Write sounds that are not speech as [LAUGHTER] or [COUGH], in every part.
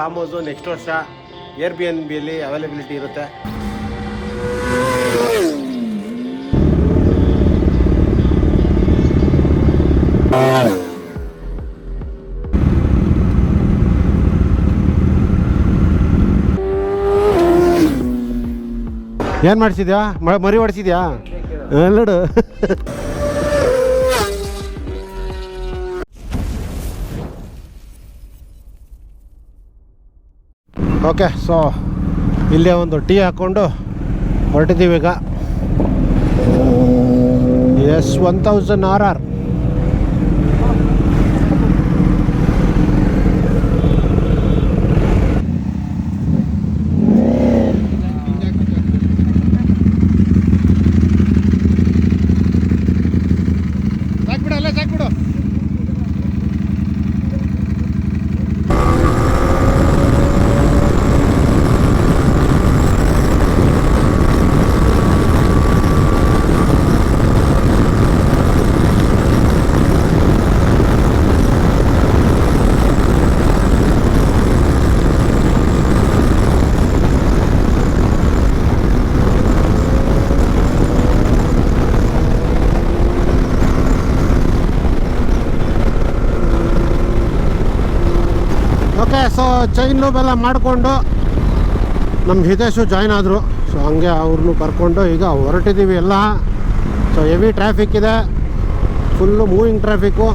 Form house next ವರ್ಷ air B N ಬಿಯಲ್ಲಿ availability ಇರುತ್ತೆ. ಏನು ಮಾಡಿಸಿದ್ಯಾ? ಮರಿ ಹೊಡಿಸಿದ್ಯಾ ನೋಡು ಓಕೆ ಸೊ ಇಲ್ಲೇ ಒಂದು ಟೀ ಹಾಕ್ಕೊಂಡು ಹೊರಟಿದ್ದೀವಿ ಈಗ. S one thousand R R so chain lube ಎಲ್ಲ ಮಾಡಿಕೊಂಡು ನಮ್ಮ ಹಿತೇಶು ಜಾಯ್ನ್ ಆದರು. ಸೊ ಹಂಗೆ ಅವ್ರನ್ನೂ ಕರ್ಕೊಂಡು ಈಗ ಹೊರಟಿದ್ದೀವಿ ಎಲ್ಲ. ಸೊ ಹೆವಿ ಟ್ರಾಫಿಕ್ ಇದೆ. ಫುಲ್ಲು ಮೂವಿಂಗ್ ಟ್ರಾಫಿಕ್ಕು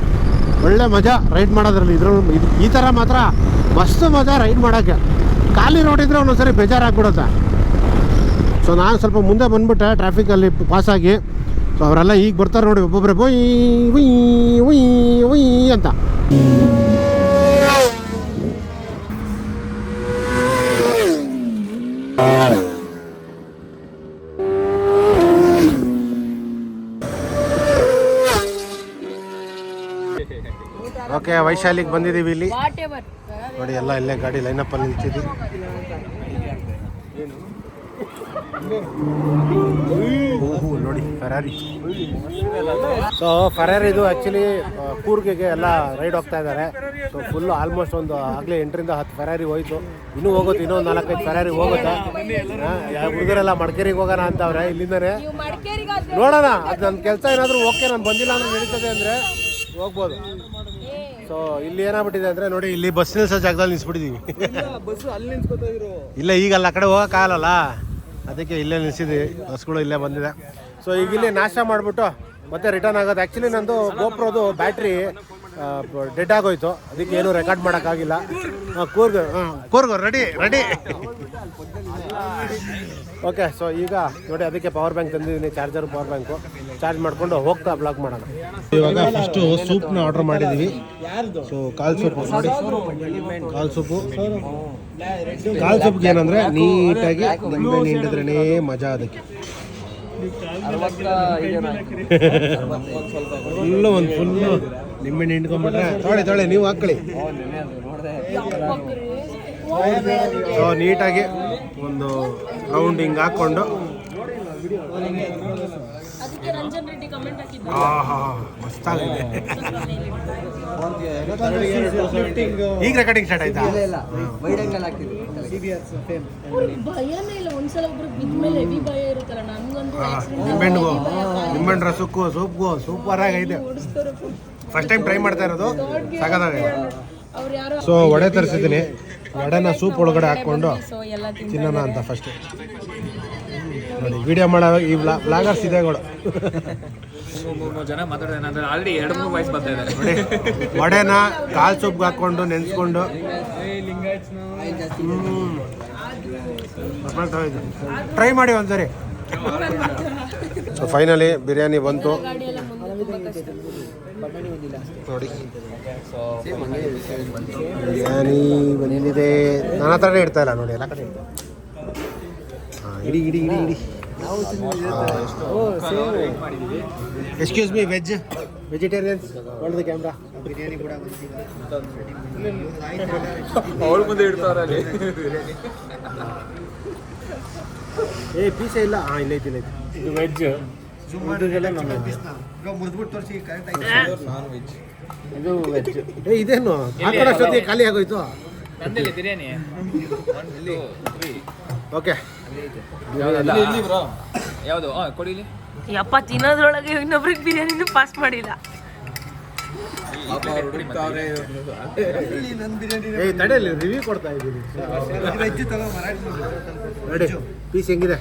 ಒಳ್ಳೆ ಮಜಾ ರೈಡ್ ಮಾಡೋದ್ರಲ್ಲಿ. ಇದ್ರ ಇದು, ಈ ಥರ ಮಾತ್ರ ಮಸ್ತ್ ಮಜಾ ರೈಡ್ ಮಾಡೋಕ್ಕೆ. ಖಾಲಿ ರೋಡ್ ಇದ್ರೆ ಒಂದೊಂದ್ಸರಿ ಬೇಜಾರಾಗ್ಬಿಡುತ್ತೆ. ಸೊ ನಾನು ಸ್ವಲ್ಪ ಮುಂದೆ ಬಂದ್ಬಿಟ್ಟೆ ಟ್ರಾಫಿಕಲ್ಲಿ ಪಾಸಾಗಿ ಸೊ ಅವರೆಲ್ಲ ಈಗ ಬರ್ತಾರೆ ನೋಡಿ ಒಬ್ಬೊಬ್ಬರೇ ಬೊಯ್ ಉಯ್ ಉಯ್ ಉಯ್ ಅಂತ. ವೈಶಾಲಿಗೆ ಬಂದಿದ್ದೀವಿ ಇಲ್ಲಿ. ನೋಡಿ ಎಲ್ಲ ಇಲ್ಲೇ ಗಾಡಿ ಲೈನಪ್ಪಲ್ಲಿ ಅಪ್ ಓಹೋ ನೋಡಿ ಫೆರಾರಿ ಸೊ ಫೆರಾರಿ ಇದು ಆ್ಯಕ್ಚುಲಿ ಕೂರ್ಗಿಗೆ ಎಲ್ಲ ರೈಡ್ ಹೋಗ್ತಾ ಇದ್ದಾರೆ. ಸೊ ಫುಲ್ ಆಲ್ಮೋಸ್ಟ್ ಒಂದು ಆಗಲೇ ಎಂಟರಿಂದ ಹತ್ತು ಫರಾರಿ ಹೋಯ್ತು. ಇನ್ನೂ ಹೋಗುತ್ತೆ ಇನ್ನೂ ಒಂದು ನಾಲ್ಕೈದು ಫರಾರಿ ಹೋಗುತ್ತೆ. ಹುಡುಗರೆಲ್ಲ ಮಡಿಕೇರಿಗೆ ಹೋಗೋಣ ಅಂತವ್ರೆ ಇಲ್ಲಿಂದನೇ. ನೋಡೋಣ ಅದು ನನ್ನ ಕೆಲಸ ಏನಾದರೂ ಓಕೆ ನಾನು ಬಂದಿಲ್ಲ ಅಂದ್ರೆ ನಡೀತದೆ ಅಂದರೆ ಹೋಗ್ಬೋದು. ಸೊ ಇಲ್ಲಿ ಏನಾಗ್ಬಿಟ್ಟಿದೆ ಅಂದ್ರೆ ನೋಡಿ ಇಲ್ಲಿ ಬಸ್ ನಿಲ್ಸೋ ಜಾಗದಲ್ಲಿ ನಿಲ್ಸ್ಬಿಟ್ಟಿದೀವಿ. ಬಸ್ ಅಲ್ಲಿ ನಿಲ್ಸ್ಕೊತಾ ಇಲ್ಲ ಈಗಲ್ಲ ಆ ಕಡೆ ಹೋಗೋಕ್ಕಾಗಲ್ಲ ಅದಕ್ಕೆ ಇಲ್ಲೇ ನಿಲ್ಸಿದ್ದೀವಿ ಬಸ್ಗಳು ಇಲ್ಲೇ ಬಂದಿದೆ. ಸೊ ಈಗ ಇಲ್ಲಿ ನಾಶ ಮಾಡಿಬಿಟ್ಟು ಮತ್ತೆ ರಿಟರ್ನ್ ಆಗೋದು. ಆ್ಯಕ್ಚುಲಿ ನಂದು ಗೋಪ್ರೋದು ಬ್ಯಾಟ್ರಿ ಡೆಡ್ ಆಗೋಯ್ತು. ಅದಕ್ಕೆ ಏನು ರೆಕಾರ್ಡ್ ಮಾಡೋಕ್ಕಾಗಿಲ್ಲ. Coorg Coorg ready ready okay so ಈಗ ನೋಡಿ ಅದಕ್ಕೆ ಪವರ್ ಬ್ಯಾಂಕ್ ತಂದಿದ್ದೀನಿ ಚಾರ್ಜರ್ ಪವರ್ ಬ್ಯಾಂಕು ಚಾರ್ಜ್ ಮಾಡಿಕೊಂಡು ಹೋಗ್ತಾ ಬ್ಲಾಕ್ ಮಾಡೋಣ. ಇವಾಗ ಫಸ್ಟು ಸೂಪ್ನ ಆರ್ಡರ್ ಮಾಡಿದ್ದೀವಿ ಸೊ ಕಾಲ್ ಸೂಪ್ ನೋಡಿ. ಕಾಲ್ ಸೂಪು. ಕಾಲ್ ಸೂಪ್ಗೆ ಏನಂದರೆ ನೀಟಾಗಿ ನಿಂಬೆ ಹಿಂಡಿದ್ರೇ ಮಜಾ ಅದಕ್ಕೆ. ಫುಲ್ಲು ಒಂದು ಫುಲ್ಲು ನಿಂಬೆಣ್ಣೆ ಹಿಂಡ್ಕೊಂಡ್ಬಿಟ್ರೆ. ತೊಳೆ ತೊಳೆ, ನೀವು ಹಾಕೊಳ್ಳಿ ಸೊ ನೀಟಾಗಿ ಒಂದು ರೌಂಡಿಂಗ್ ಹಿಂಗೆ ಹಾಕ್ಕೊಂಡು ಅದಕ್ಕೆ ರಂಜನ್ ರೆಡ್ಡಿ ಕಮೆಂಟ್ ಹಾಕಿದ್ರು. ಆಹಾ ಮಸ್ತಾಗಿದೆ. ಈಗ ರೆಕಾರ್ಡಿಂಗ್ ಸ್ಟಾರ್ಟ್ ಆಯ್ತಾ? ನಿಂಬೆಣ್ಣು ನಿಂಬೆಹಣ್ಣು ರಸಕ್ಕೂ ಸೂಪ್ಗೂ ಸೂಪರ್ ಆಗೈತೆ ಫಸ್ಟ್ ಟೈಮ್ ಟ್ರೈ ಮಾಡ್ತಾ ಇರೋದು? ಯಾರೋ ಸೊ ವಡೆ ತರಿಸಿದ್ದೀನಿ. ವಡೆನ ಸೂಪ್ ಒಳಗಡೆ ಹಾಕ್ಕೊಂಡು ತಿನ್ನೋಣ ಅಂತ ಫಸ್ಟ್ ನೋಡಿ ವಿಡಿಯೋ ಮಾಡೋ ಈ ಬ್ಲಾಗರ್ಸ್ ಇದೆ ಕೂಡ ಜನ ಮಾತಾಡಿದೆ ನಾನು ಆಲ್ರೆಡಿ ಎರಡು ಮೂರು ವಾಯ್ಸ್ ಬರ್ತಾ ಇದೆ ನೋಡಿ ವಡೆನ ಕಾಲ್ ಸೂಪ್ಗೆ ಹಾಕ್ಕೊಂಡು ನೆನೆಸ್ಕೊಂಡು. ಟ್ರೈ ಮಾಡಿ ಒಂದ್ಸರಿ. ಸೊ ಫೈನಲಿ ಬಿರಿಯಾನಿ ಬಂತು. ನೋಡಿ. ಬಿರಿಯಾನಿ ಬಂದಿದೆ. ನಾನಾ ಹತ್ರನೇ ಇಡ್ತಾ ಇಲ್ಲ ನೋಡಿ ಎಲ್ಲ ಕಡೆ ಹಾಂ ಇಡಿ ಇಡಿ ಇಡಿ ಇಡಿ. ಎಕ್ಸ್ಕ್ಯೂಸ್ ಮೀ ವೆಜ್ ವೆಜಿಟೇರಿಯನ್ಸ್ ಒಳ್ಳೆದು ಕ್ಯಾಮ್ರಾ ಬಿರಿಯಾನಿ ಕೂಡ ಅವ್ರ ಮುಂದೆ ಇಡ್ತಾರ ಅಲ್ಲಿ. ಏ ಪೀಸೇ ಇಲ್ಲ. ಹಾಂ ಇಲ್ಲ ಇಲ್ಲ ವೆಜ್. ಇದು ವೆಜ್. ಏ ಇದೇನು ಖಾಲಿ ಆಗೋಯ್ತು. ನಂದಿಲ್ಲಿ biryani? One two three okay ಯಾವುದು ಹಾಂ ಕೊಡಿ ಇಲ್ಲಿ. ಯಪ್ಪ ತಿನ್ನೋದ್ರೊಳಗೆ ಇನ್ನೊಬ್ರಿಗೆ ಬಿರಿಯಾನಿ ಪಾಸ್ ಮಾಡಿಲ್ಲ. ಏಯ್ ತಡೆಯಲ್ಲಿ ರಿವ್ಯೂ ಕೊಡ್ತಾ ಇದ್ದೀನಿ. ನೋಡಿ ಪೀಸ್ ಹೆಂಗಿದೆ?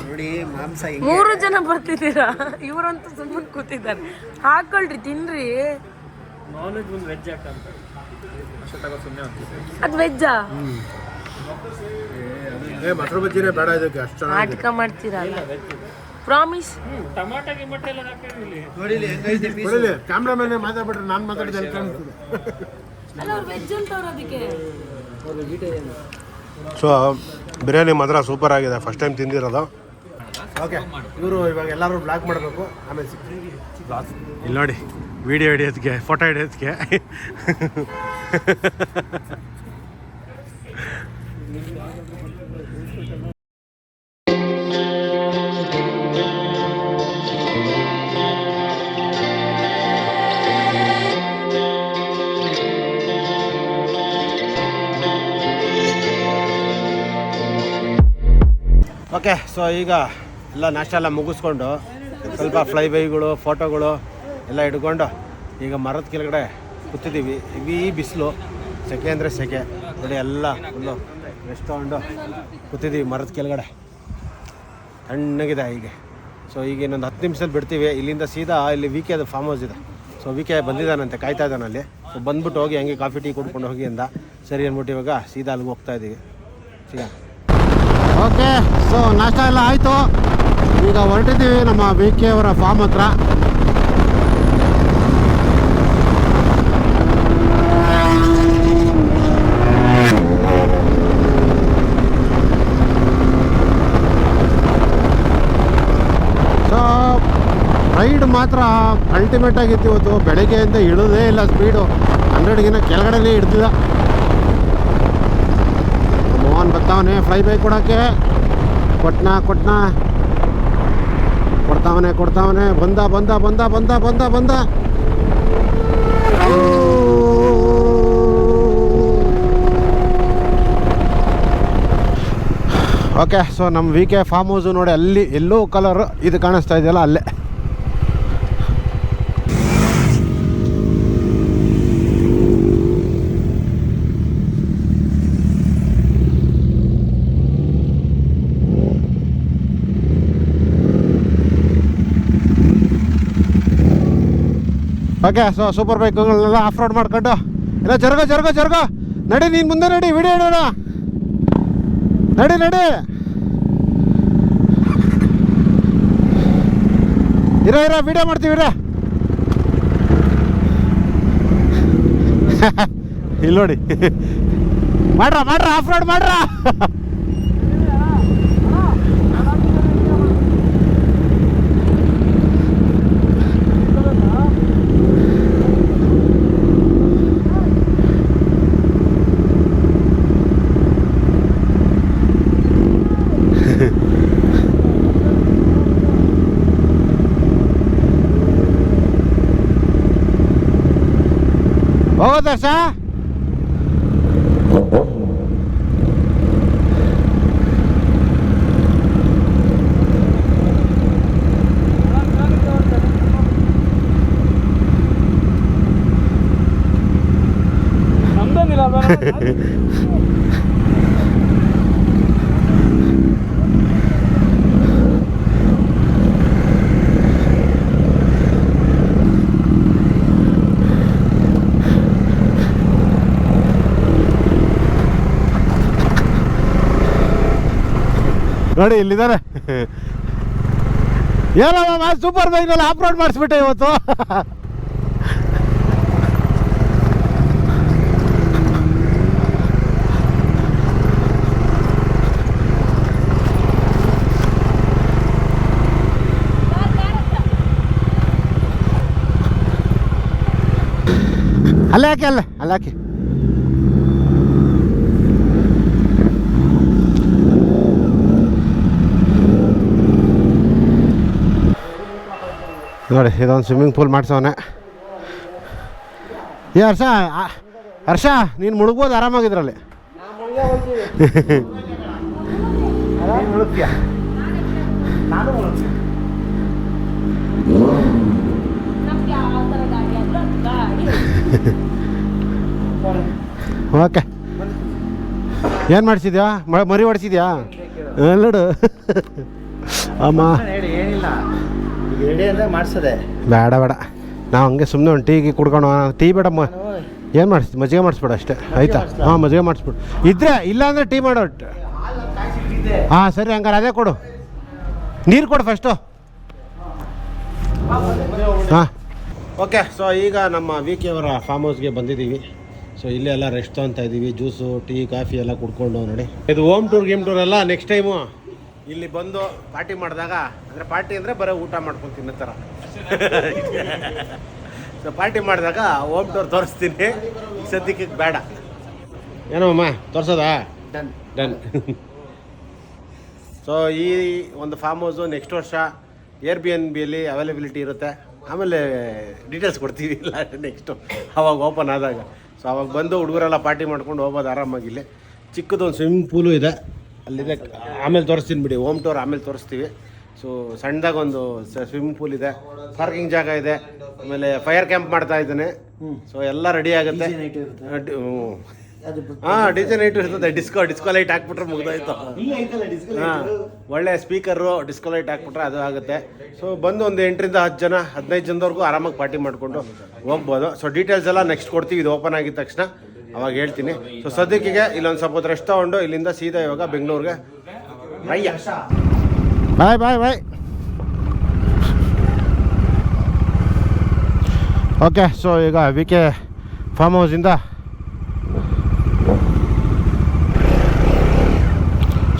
ನೋಡಿ ಮಾಂಸ ಮೂರು ಜನ ಬರ್ತಿದ್ದೀರಾ? ಇವರಂತೂ ಸುಮ್ಮನೆ ಕೂತಿದ್ದಾರೆ. ಹಾಕೊಳ್ರಿ ತಿನ್ರಿ. ಅದ್ ಅಂತ. ಅದು ವೆಜ್ಜಾ ಏ ಮೊಸರು ಬಜ್ಜಿನೇ ಬೇಡ ಇದಕ್ಕೆ ಅಷ್ಟು ನಾಟಕ ಮಾಡ್ತೀರಾ? ಪ್ರಾಮಿಸ್ ನೋಡಿ ಇಲ್ಲಿ ಹೆಂಗೈತೆ ಪೀಸ್ ನೋಡಿ ಕ್ಯಾಮ್ರಾಮನ್ ಮಾತಾಡ್ಬಿಟ್ರೆ ನಾನು ಮಾತಾಡಿದ ಅಂತ ಸೊ ಬಿರಿಯಾನಿ ಮಾತ್ರ ಸೂಪರ್ ಆಗಿದೆ. First time ತಿಂದಿರೋದು. ಓಕೆ ಇವರು ಇವಾಗ ಎಲ್ಲರೂ ಬ್ಲಾಕ್ ಮಾಡಬೇಕು. ಆಮೇಲೆ ಇಲ್ಲಿ ನೋಡಿ ವಿಡಿಯೋ ಹಿಡಿಯೋದಕ್ಕೆ ಫೋಟೋ ಹಿಡಿಯೋದಕ್ಕೆ ಓಕೆ ಸೊ ಈಗ ಎಲ್ಲ ನಾಷ್ಟ ಎಲ್ಲ ಮುಗಿಸ್ಕೊಂಡು ಸ್ವಲ್ಪ ಫ್ಲೈ ಬೈಗಳು ಫೋಟೋಗಳು ಎಲ್ಲ ಹಿಡ್ಕೊಂಡು ಈಗ ಮರದ ಕೆಳಗಡೆ ಕೂತಿದ್ದೀವಿ. ಈ ಬಿಸಿಲು ಸೆಕೆ ಅಂದರೆ ಸೆಕೆ. ನೋಡಿ, ಎಲ್ಲ ಫುಲ್ಲು ರೆಸ್ಟ್ ತೊಗೊಂಡು ಕೂತಿದ್ದೀವಿ ಮರದ ಕೆಳಗಡೆ. ತಣ್ಣಗಿದೆ ಹೀಗೆ ಸೊ ಈಗ ಇನ್ನೊಂದು ಹತ್ತು ನಿಮಿಷದಲ್ಲಿ ಬಿಡ್ತೀವಿ. ಇಲ್ಲಿಂದ ಸೀದಾ ಇಲ್ಲಿ ವಿ ಕೆ ಅದು ಫಾರ್ಮ್ ಹೌಸ್ ಇದೆ. ಸೊ ವಿ ಕೆ ಬಂದಿದ್ದಾನಂತೆ, ಕಾಯ್ತಾ ಇದ್ದಾನಲ್ಲಿ. ಸೊ ಬಂದ್ಬಿಟ್ಟು ಹೋಗಿ ಹಂಗೆ ಕಾಫಿ, ಟೀ ಕುಡ್ಕೊಂಡು ಹೋಗಿ ಅಂದ. ಸರಿ ಅಂದ್ಬಿಟ್ಟು ಇವಾಗ ಸೀದಾ ಅಲ್ಲಿಗೆ ಹೋಗ್ತಾ ಇದ್ದೀವಿ. ಸಿಗಾ ಓಕೆ, ಸೊ ನಾಷ್ಟ ಎಲ್ಲ ಆಯಿತು. ಈಗ ಹೊರಟಿದ್ದೀವಿ ನಮ್ಮ ಬಿ ಕೆ ಅವರ ಫಾರ್ಮ್ ಹತ್ರ. ಸೊ ರೈಡ್ ಮಾತ್ರ ಅಲ್ಟಿಮೇಟ್ ಆಗಿತ್ತು ಇವತ್ತು. ಬೆಳಗ್ಗೆಯಿಂದ ಇಳಿದೇ ಇಲ್ಲ ಸ್ಪೀಡು ಹಂಡ್ರೆಡ್ಗಿನ ಕೆಳಗಡೆನೇ ಹಿಡ್ದಿಲ್ಲ ಮೋಹನ್ ಬರ್ತಾವನೆ. ಫ್ಲೈ ಬೈ ಕೊಡೋಕ್ಕೆ. ಕೊಟ್ನ ಕೊಟ್ನ. ಕೊಡ್ತಾವನೆ ಕೊಡ್ತಾವನೆ. ಬಂದ ಬಂದ ಬಂದ ಬಂದ ಬಂದ ಬಂದ. ಓಕೆ ಸೊ ನಮ್ಮ ವಿ ಕೆ ಫಾರ್ಮ್ ಹೌಸು ನೋಡಿ, ಅಲ್ಲಿ ಎಲ್ಲೋ ಕಲರ್ ಇದು ಕಾಣಿಸ್ತಾ ಇದೆಯಲ್ಲ, ಅಲ್ಲೇ. ಓಕೆ ಸೊ ಸೂಪರ್ ಬೈಕ್ಗಳನ್ನೆಲ್ಲ ಆಫ್ ರೋಡ್ ಮಾಡ್ಕೊಂಡು. ಎಲ್ಲ ಜರ್ಗ ಜರ್ಗ ಜರ್ಗ. ನಡಿ, ನೀನು ಮುಂದೆ ನಡಿ, ವಿಡಿಯೋ ಇಡೋಣ ನಡಿ ನಡಿ. ಇರೋ ಇರೋ, ವಿಡಿಯೋ ಮಾಡ್ತೀವಿ, ಇರ. [LAUGHS] ಇಲ್ಲಿ ನೋಡಿ. ಮಾಡ್ರ ಮಾಡ್ರ ಆಫ್ ರೋಡ್ ಮಾಡ್ರ. [LAUGHS] ಹೋಗೋದಾ [LAUGHS] ನೋಡಿ ಇಲ್ಲಿದ್ದಾರೆ. ಏನಮ್ಮ ಸೂಪರ್ ಬೈಕ್ನಲ್ಲಿ ಆಫ್ ರೋಡ್ ಮಾಡಿಸ್ಬಿಟ್ಟೆ ಇವತ್ತು. ಅಲ್ಲೇ ಅಲ್ಲ ಅಲ್ಲೇ ಅಲ್ಲೇ ನೋಡಿ, ಇದೊಂದು ಸ್ವಿಮ್ಮಿಂಗ್ ಪೂಲ್ ಮಾಡ್ಸವನೆ ಏ, ಹರ್ಷ ಹರ್ಷ, ನೀನು ಮುಳುಗ್ಬೋದು, ಆರಾಮಾಗಿದ್ರಲ್ಲಿ. ಓಕೆ. ಏನು ಮಾಡಿಸಿದ್ಯಾ? ಮರಿ ಹೊಡಿಸಿದ್ಯಾ ನೋಡು ಅಮ್ಮ. ಬೇಡ ಬೇಡ. ನಾವು ಹಂಗೆ ಸುಮ್ಮನೆ ಒಂದು ಟೀಗೆ ಕುಡ್ಕೊಂಡು ಟೀ ಬೇಡ ಮ ಏನು ಮಾಡಿಸ್ ಮಜ್ಜಿಗೆ ಮಾಡಿಸ್ಬೇಡ ಅಷ್ಟೇ. ಆಯ್ತಾ? ಹಾಂ ಮಜ್ಜಿಗೆ ಮಾಡಿಸ್ಬಿಡು. ಇದ್ರೆ ಇಲ್ಲ ಅಂದರೆ ಟೀ ಮಾಡೋ ಹಾಂ ಸರಿ ಹಂಗಾರೆ ಅದೇ ಕೊಡು. ನೀರು ಕೊಡು ಫಸ್ಟು ಹಾಂ. ಓಕೆ ಸೊ ಈಗ ನಮ್ಮ ವಿ ಕೆ ಅವರ ಫಾರ್ಮ್ ಹೌಸ್ಗೆ ಬಂದಿದ್ದೀವಿ. ಸೊ ಇಲ್ಲೇ ಎಲ್ಲ ರೆಸ್ಟ್ ತೊಗೊತಾ ಇದ್ದೀವಿ ಜ್ಯೂಸು ಟೀ ಕಾಫಿ ಎಲ್ಲ ಕುಡ್ಕೊಂಡು ನೋಡಿ. ಇದು ಹೋಮ್ ಟೂರ್ ಗೇಮ್ ಟೂರ್ ಎಲ್ಲ ನೆಕ್ಸ್ಟ್ ಟೈಮು ಇಲ್ಲಿ ಬಂದು ಪಾರ್ಟಿ ಮಾಡಿದಾಗ ಅಂದರೆ ಪಾರ್ಟಿ ಅಂದರೆ ಬರೀ ಊಟ ಮಾಡ್ಕೊಂಡು ತಿನ್ನೋ ಥರ ಸೊ ಪಾರ್ಟಿ ಮಾಡಿದಾಗ ಹೋಮ್ ಟೋರ್ ತೋರಿಸ್ತೀನಿ. ಸದ್ಯಕ್ಕೆ ಬೇಡ. ಏನೋ ಅಮ್ಮ ತೋರ್ಸೋದಾ? ಡನ್ ಡನ್ ಸೊ ಈ ಒಂದು ಫಾರ್ಮ್ ಹೌಸು ನೆಕ್ಸ್ಟ್ ವರ್ಷ ಏರ್ ಬಿ ಎನ್ ಬಿಯಲ್ಲಿ ಅವೈಲಬಿಲಿಟಿ ಇರುತ್ತೆ. ಆಮೇಲೆ ಡೀಟೇಲ್ಸ್ ಕೊಡ್ತೀವಿ. ಇಲ್ಲ ನೆಕ್ಸ್ಟು ಅವಾಗ ಓಪನ್ ಆದಾಗ. ಸೊ ಅವಾಗ ಬಂದು ಹುಡುಗರೆಲ್ಲ ಪಾರ್ಟಿ ಮಾಡ್ಕೊಂಡು ಹೋಗ್ಬೋದು ಆರಾಮಾಗಿ ಇಲ್ಲಿ. ಚಿಕ್ಕದೊಂದು ಸ್ವಿಮ್ಮಿಂಗ್ ಪೂಲು ಇದೆ. ಅಲ್ಲಿದೆ. ಆಮೇಲೆ ತೋರಿಸ್ತೀನಿ ಬಿಡಿ. ಹೋಮ್ ಟೂರ್ ಆಮೇಲೆ ತೋರಿಸ್ತೀವಿ. ಸೊ ಸಣ್ಣದಾಗ ಒಂದು ಸ್ವಿಮ್ಮಿಂಗ್ ಪೂಲ್ ಇದೆ. ಪಾರ್ಕಿಂಗ್ ಜಾಗ ಇದೆ. ಆಮೇಲೆ ಫೈರ್ ಕ್ಯಾಂಪ್ ಮಾಡ್ತಾ ಇದ್ದಾನೆ. ಸೊ ಎಲ್ಲ ರೆಡಿ ಆಗುತ್ತೆ. ಹಾ ಡಿಜೆ ನೈಟ್ ಇರ್ತದೆ. ಡಿಸ್ಕೋ ಡಿಸ್ಕೋ ಲೈಟ್ ಹಾಕ್ಬಿಟ್ರೆ ಮುಗ್ದಾಯ್ತು. ಹಾಂ ಒಳ್ಳೆ ಸ್ಪೀಕರು ಡಿಸ್ಕೋ ಲೈಟ್ ಹಾಕ್ಬಿಟ್ರೆ ಅದು ಆಗುತ್ತೆ. ಸೊ ಬಂದು ಒಂದು ಎಂಟರಿಂದ ಹತ್ತು ಜನ ಹದಿನೈದು ಜನದವರೆಗೂ ಆರಾಮಾಗಿ ಪಾರ್ಟಿ ಮಾಡಿಕೊಂಡು ಹೋಗ್ಬೋದು. ಸೊ ಡೀಟೇಲ್ಸ್ ಎಲ್ಲ ನೆಕ್ಸ್ಟ್ ಕೊಡ್ತೀವಿ. ಇದು ಓಪನ್ ಆಗಿದ ತಕ್ಷಣ. ಅವಾಗ ಹೇಳ್ತೀನಿ. ಸೊ ಸದ್ಯಕ್ಕೆ ಇಲ್ಲೊಂದು ಸ್ವಲ್ಪ ರೆಸ್ಟ್ ತೊಗೊಂಡು ಇಲ್ಲಿಂದ ಸೀದಾ ಇವಾಗ ಬೆಂಗಳೂರಿಗೆ. Bye bye bye okay so ಈಗ ವಿ ಕೆ ಫಾರ್ಮ್ ಹೌಸಿಂದ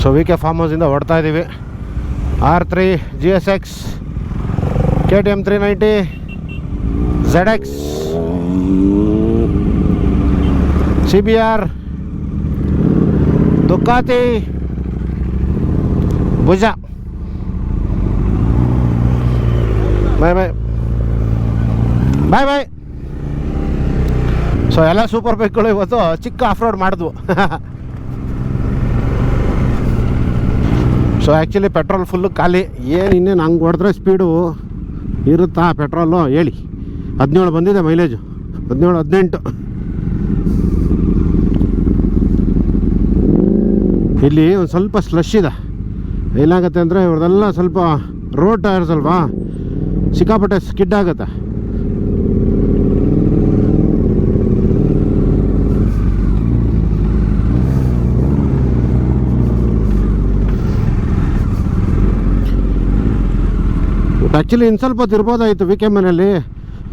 ಸೊ ವಿ ಕೆ ಫಾರ್ಮ್ ಹೌಸಿಂದ ಹೊಡ್ತಾ ಇದ್ದೀವಿ R three G S X K T M three ninety Z X C B R Ducati ಭುಜ ಬಾಯ್ ಬಾಯ್ ಬಾಯ್ ಬಾಯ್ so ಎಲ್ಲ super ಬೈಕ್ಗಳು ಇವತ್ತು ಚಿಕ್ಕ ಆಫ್ ರೋಡ್ ಮಾಡಿದ್ವು. ಸೊ ಆ್ಯಕ್ಚುಲಿ ಪೆಟ್ರೋಲ್ ಫುಲ್ಲು ಖಾಲಿ. ಏನು ಇನ್ನೇನು ಹಂಗೆ ಹೊಡೆದ್ರೆ ಸ್ಪೀಡು ಇರುತ್ತಾ ಪೆಟ್ರೋಲು ಹೇಳಿ. ಹದಿನೇಳು ಬಂದಿದೆ ಮೈಲೇಜು ಹದಿನೇಳು, ಹದಿನೆಂಟು. ಇಲ್ಲಿ ಒಂದು ಸ್ವಲ್ಪ ಸ್ಲಶ್ ಇದೆ. ಏನಾಗುತ್ತೆ ಅಂದರೆ ಇವ್ರದೆಲ್ಲ ಸ್ವಲ್ಪ ರೋಡ್ ಟೈರ್ಸ್ ಅಲ್ವಾ? ಸಿಕ್ಕಾಪಟ್ಟೆ ಸ್ಕಿಡ್ ಆಗುತ್ತೆ. ಆ್ಯಕ್ಚುಲಿ ಇನ್ನು ಸ್ವಲ್ಪ ವಿ ಕೆ ಮನೆಯಲ್ಲಿ.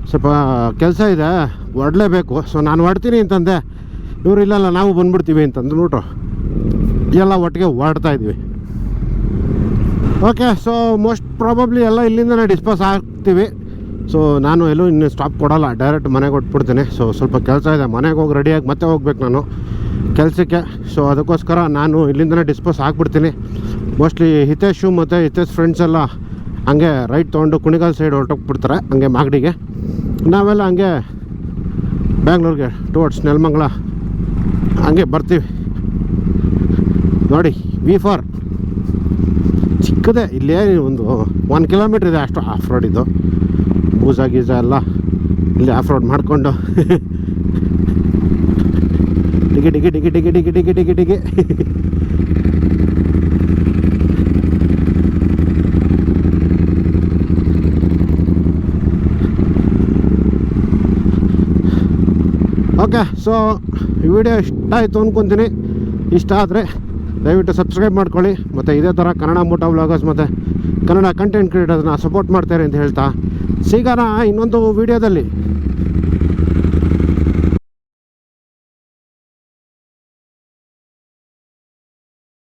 ಸ್ವಲ್ಪ ಕೆಲಸ ಇದೆ. ಹೊಡಲೇಬೇಕು ಸೊ ನಾನು ಹೊಡ್ತೀನಿ ಅಂತಂದೆ. ಇವ್ರು ಇಲ್ಲಲ್ಲ, ನಾವು ಬಂದ್ಬಿಡ್ತೀವಿ ಅಂತಂದು ನೋಡ್ರು ಎಲ್ಲ ಒಟ್ಟಿಗೆ ಹೊರಡ್ತಾ ಇದ್ವಿ. ಓಕೆ ಸೊ ಮೋಸ್ಟ್ ಪ್ರಾಬಬ್ಲಿ ಎಲ್ಲ ಇಲ್ಲಿಂದನೇ ಡಿಸ್ಪೋಸ್ ಆಗ್ತೀವಿ. ಸೊ ನಾನು ಎಲ್ಲೂ ಇನ್ನು ಸ್ಟಾಪ್ ಕೊಡೋಲ್ಲ ಡೈರೆಕ್ಟ್ ಮನೆಗೆ ಹೊಟ್ಬಿಡ್ತೀನಿ ಸೊ ಸ್ವಲ್ಪ ಕೆಲಸ ಇದೆ, ಮನೆಗೆ ಹೋಗಿ ರೆಡಿಯಾಗಿ ಮತ್ತೆ ಹೋಗ್ಬೇಕು ನಾನು ಕೆಲಸಕ್ಕೆ. ಸೊ ಅದಕ್ಕೋಸ್ಕರ ನಾನು ಇಲ್ಲಿಂದನೇ ಡಿಸ್ಪೋಸ್ ಆಗಿಬಿಡ್ತೀನಿ. ಮೋಸ್ಟ್ಲಿ ಹಿತೇಶು ಮತ್ತು ಹಿತೇಶ್ ಫ್ರೆಂಡ್ಸ್ ಎಲ್ಲ ಹಂಗೆ ರೈಟ್ ತೊಗೊಂಡು ಕುಣಿಗಾಲ್ ಸೈಡ್ ಹೊರಟೋಗ್ಬಿಡ್ತಾರೆ, ಹಂಗೆ ಮಾಗಡಿಗೆ. ನಾವೆಲ್ಲ ಹಂಗೆ ಬ್ಯಾಂಗ್ಳೂರಿಗೆ ಟುವರ್ಡ್ಸ್ ನೆಲಮಂಗಲ ಹಂಗೆ ಬರ್ತೀವಿ. ನೋಡಿ ವಿ ಫಾರ್ ಚಿಕ್ಕದೇ, ಇಲ್ಲೇ ಒಂದು ಒನ್ ಕಿಲೋಮೀಟ್ರ್ ಇದೆ, ಅಷ್ಟು ಆಫ್ ರೋಡ್ ಇದು. ಬೂಸ ಗೀಜ ಎಲ್ಲ ಇಲ್ಲಿ ಆಫ್ ರೋಡ್ ಮಾಡಿಕೊಂಡು ಟಿಗಿ ಟಿಗಿ ಟಿಗಿ ಟಿಗಿ ಟಿಗಿ ಟಿಗಿ ಟಿಗಿ ಟಿಗಿ ಓಕೆ ಸೊ ವಿಡಿಯೋ ಇಷ್ಟ ಆಯಿತು ಅಂದ್ಕೊತೀನಿ ಇಷ್ಟ ಆದರೆ ದಯವಿಟ್ಟು ಸಬ್ಸ್ಕ್ರೈಬ್ ಮಾಡ್ಕೊಳ್ಳಿ. ಮತ್ತು ಇದೇ ಥರ ಕನ್ನಡ ಮೂಟ ವ್ಲಾಗರ್ಸ್ ಮತ್ತು ಕನ್ನಡ ಕಂಟೆಂಟ್ ಕ್ರಿಯೇಟರ್ಸ್ನ ಸಪೋರ್ಟ್ ಮಾಡ್ತಾರೆ ಅಂತ ಹೇಳ್ತಾ. ಸಿಗೋಣ ಇನ್ನೊಂದು ವಿಡಿಯೋದಲ್ಲಿ